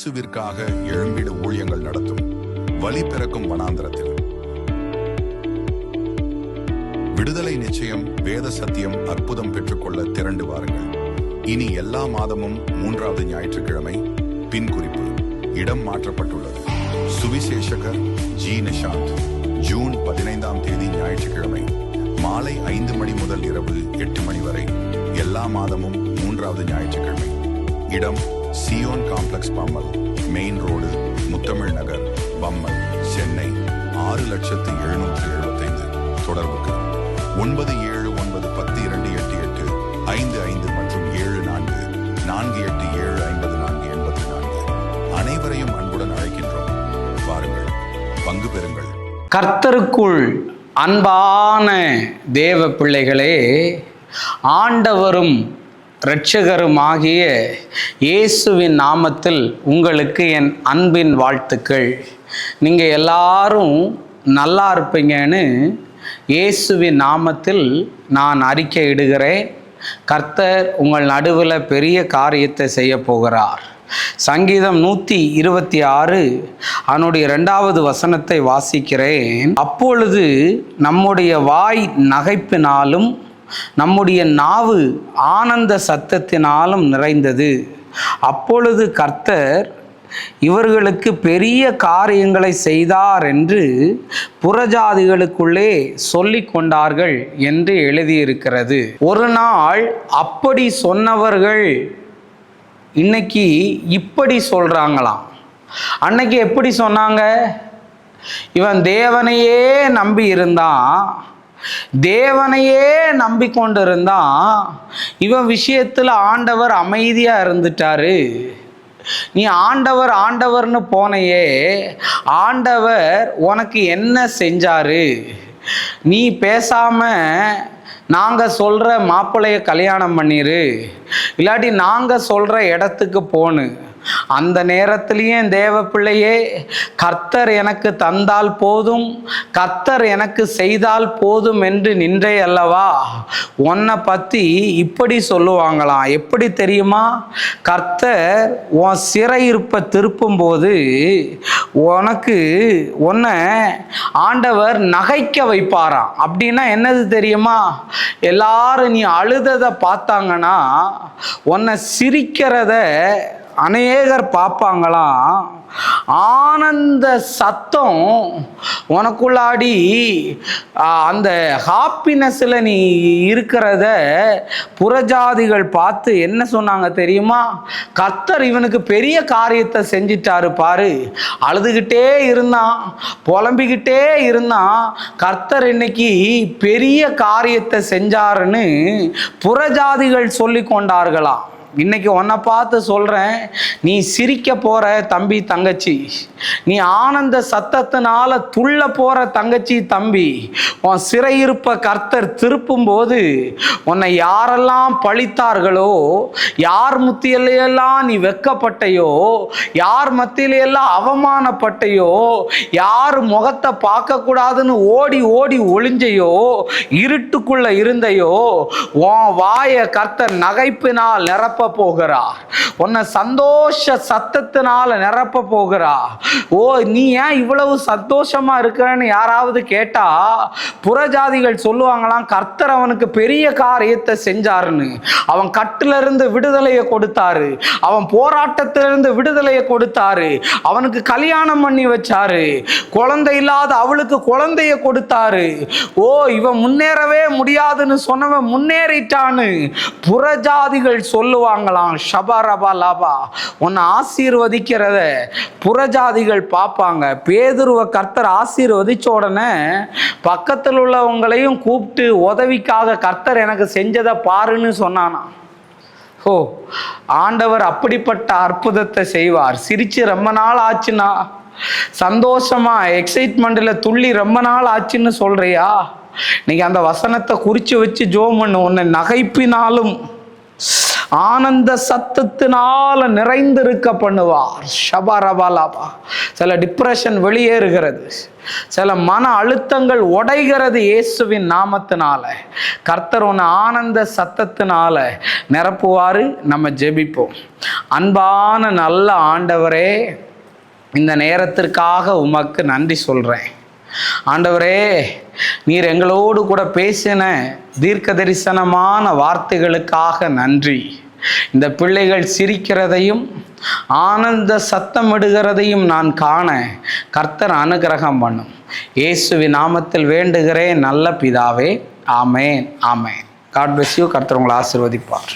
இயேசுவிற்காக எழும்பிடு ஊழியங்கள் நடத்தும். வழி பிறக்கும் வனாந்திரத்தில். விடுதலை நிச்சயம் வேத சத்தியம் அற்புதம் பெற்றுக்கொள்ள திரண்டு வாருங்கள். இனி எல்லா மாதமும் மூன்றாவது ஞாயிற்றுக்கிழமை பின் குறிப்பு இடம் மாற்றப்பட்டுள்ளது. சுவிசேஷகர் ஜி. நிஷாந்த் ஜூன் பதினைந்தாம் தேதி ஞாயிற்றுக்கிழமை மாலை ஐந்து மணி முதல் இரவு எட்டு மணி வரை எல்லா மாதமும் மூன்றாவது ஞாயிற்றுக்கிழமை. இடம் Zion complex Pammal main road Muthamizh Nagar Pammal Chennai ஆறு லட்சத்து எழுநூற்றி எழுபத்தைந்து. தொடர்புக்கு ஒன்பது ஏழு ஒன்பது பத்து இரண்டு எட்டு எட்டு ஐந்து ஐந்து மற்றும் ஏழு நான்கு நான்கு எட்டு ஏழு ஐம்பது நான்கு எண்பத்தி நான்கு. அனைவரையும் அன்புடன் அழைக்கின்றோம். வாருங்கள் பங்கு பெறுங்கள். கர்த்தருக்குள் அன்பான தேவ பிள்ளைகளே ஆண்டவரும் இரட்சகருமாகிய இயேசுவின் நாமத்தில் உங்களுக்கு என் அன்பின் வாழ்த்துக்கள். நீங்கள் எல்லாரும் நல்லா இருப்பீங்கன்னு இயேசுவின் நாமத்தில் நான் அறிக்கை இடுகிறேன். கர்த்தர் உங்கள் நடுவில் பெரிய காரியத்தை செய்ய போகிறார். சங்கீதம் நூற்றி இருபத்தி ஆறு அதனுடைய ரெண்டாவது வசனத்தை வாசிக்கிறேன். அப்பொழுது நம்முடைய வாய் நகைப்பினாலும் நம்முடைய நாவு ஆனந்த சத்தத்தினாலும் நிறைந்தது. அப்பொழுது கர்த்தர் இவர்களுக்கு பெரிய காரியங்களை செய்தார் என்று புறஜாதிகளுக்குள்ளே சொல்லிக் கொண்டார்கள் என்று எழுதியிருக்கிறது. ஒரு நாள் அப்படி சொன்னவர்கள் இன்னைக்கு இப்படி சொல்கிறாங்களாம் அன்னைக்கு எப்படி சொன்னாங்க? இவன் தேவனையே நம்பி இருந்தான். தேவனையே நம்பிக்கொண்டிருந்தான் இவன் விஷயத்தில் ஆண்டவர் அமைதியாக இருந்துட்டாரு. நீ ஆண்டவர் ஆண்டவர்னு போனையே ஆண்டவர் உனக்கு என்ன செஞ்சாரு? நீ பேசாம நாங்கள் சொல்கிற மாப்பிள்ளைய கல்யாணம் பண்ணிரு. இல்லாட்டி நாங்கள் சொல்கிற இடத்துக்கு போனு. அந்த நேரத்திலையும் தேவ பிள்ளையே கர்த்தர் எனக்கு தந்தால் போதும் கர்த்தர் எனக்கு செய்தால் போதும் என்று நின்றே அல்லவா? உன்னை பற்றி இப்படி சொல்லுவாங்களாம். எப்படி தெரியுமா? கர்த்தர் உன் சிறையிருப்பை திருப்பும்போது உனக்கு உன்னை ஆண்டவர் நகைக்க வைப்பாராம். அப்படின்னா என்னது தெரியுமா? எல்லாரும் நீ அழுததை பார்த்தாங்கன்னா உன்னை சிரிக்கிறத அநேகர் பார்ப்பாங்களாம் ஆனந்த சத்தம் உனக்குள்ளாடி அந்த ஹாப்பினஸில் நீ இருக்கிறத புறஜாதிகள் பார்த்து என்ன சொன்னாங்க தெரியுமா? கர்த்தர் இவனுக்கு பெரிய காரியத்தை செஞ்சிட்டாரு பாரு. அழுதுகிட்டே இருந்தான் புலம்பிக்கிட்டே இருந்தான். கர்த்தர் இன்னைக்கு பெரிய காரியத்தை செஞ்சாருன்னு புறஜாதிகள் சொல்லி கொண்டார்களாம் இன்னைக்கு உன்னை பார்த்து சொல்கிறேன் நீ சிரிக்க போகிற தம்பி தங்கச்சி. நீ ஆனந்த சத்தத்தினால துள்ள போகிற தங்கச்சி தம்பி. உன் சிறையிருப்ப கர்த்தர் திருப்பும்போது உன்னை யாரெல்லாம் பழித்தார்களோ யார் முத்தியிலையெல்லாம் நீ வெக்கப்பட்டையோ யார் மத்தியிலையெல்லாம் அவமானப்பட்டையோ யார் முகத்தை பார்க்கக்கூடாதுன்னு ஓடி ஓடி ஒளிஞ்சையோ இருட்டுக்குள்ளே இருந்தையோ உன் வாயை கர்த்தர் நகைப்பினால் நிரப்ப போகிறார் உன்னை சந்தோஷ சத்தத்தினால நிரப்ப போகிறா. ஓ நீ ஏன் இவ்வளவு சந்தோஷமா இருக்கிறன்னு யாராவது கேட்டா புறஜாதிகள் சொல்லுவாங்களாம் கர்த்தர் அவனுக்கு பெரிய காரியத்தை செஞ்சாருன்னு. அவன் கட்டுல இருந்து விடுதலையை கொடுத்தாரு. அவன் போராட்டத்திலிருந்து விடுதலையை கொடுத்தாரு. அவனுக்கு கல்யாணம் பண்ணி வச்சாரு. குழந்தை இல்லாத அவளுக்கு குழந்தைய கொடுத்தாரு. ஓ இவன் முன்னேறவே முடியாதுன்னு சொன்னவன் முன்னேறிட்டான்னு புறஜாதிகள் சொல்லுவாங்களாம் ஷபரபா லாபா. உன்னை ஆசீர்வதிக்கிறத புறஜாதிகள் பார்ப்பாங்க. பேதுருவ கர்த்தர் ஆசீர்வதிச்ச உடனே பக்கத்தில் உள்ளவங்களையும் கூப்பிட்டு உதவிக்காக கர்த்தர் எனக்கு செஞ்சதை பாருன்னு சொன்னானா ஓ ஆண்டவர் அப்படிப்பட்ட அற்புதத்தை செய்வார். சிரிச்சு ரொம்ப நாள் ஆச்சுன்னா சந்தோஷமா எக்ஸைட்மெண்ட்ல துள்ளி ரொம்ப நாள் ஆச்சுன்னு சொல்றியா? நீங்க அந்த வசனத்தை குறிச்சு வச்சு ஜோம் பண்ணு. உன்னை நகைப்பினாலும் ஆனந்த சத்தத்தினால நிறைந்திருக்க பண்ணுவார். ஷபரபாலாபா. சில டிப்ரெஷன் வெளியேறுகிறது. சில மன அழுத்தங்கள் உடைகிறது இயேசுவின் நாமத்தினால. கர்த்தர் ஒன்று ஆனந்த சத்தத்தினால நிரப்புவாரு. நம்ம ஜெபிப்போம். அன்பான நல்ல ஆண்டவரே இந்த நேரத்திற்காக உமக்கு நன்றி சொல்கிறேன் ஆண்டவரே நீர் எங்களோடு கூட பேசின தீர்க்க தரிசனமான வார்த்தைகளுக்காக நன்றி. இந்த பிள்ளைகள் சிரிக்கிறதையும் ஆனந்த சத்தமிடுகிறதையும் நான் காண கர்த்தர் அனுகிரகம் பண்ணும். இயேசுவி நாமத்தில் வேண்டுகிறேன் நல்ல பிதாவே. ஆமேன் ஆமேன். காட் பிளஸ் யூ கர்த்தர் உங்களை ஆசிர்வதிப்பார்.